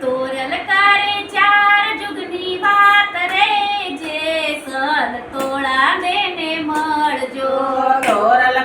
તોરલ કરે ચાર જુગની વાત રે જે સદ તોળા મેને મળજો. તોરલ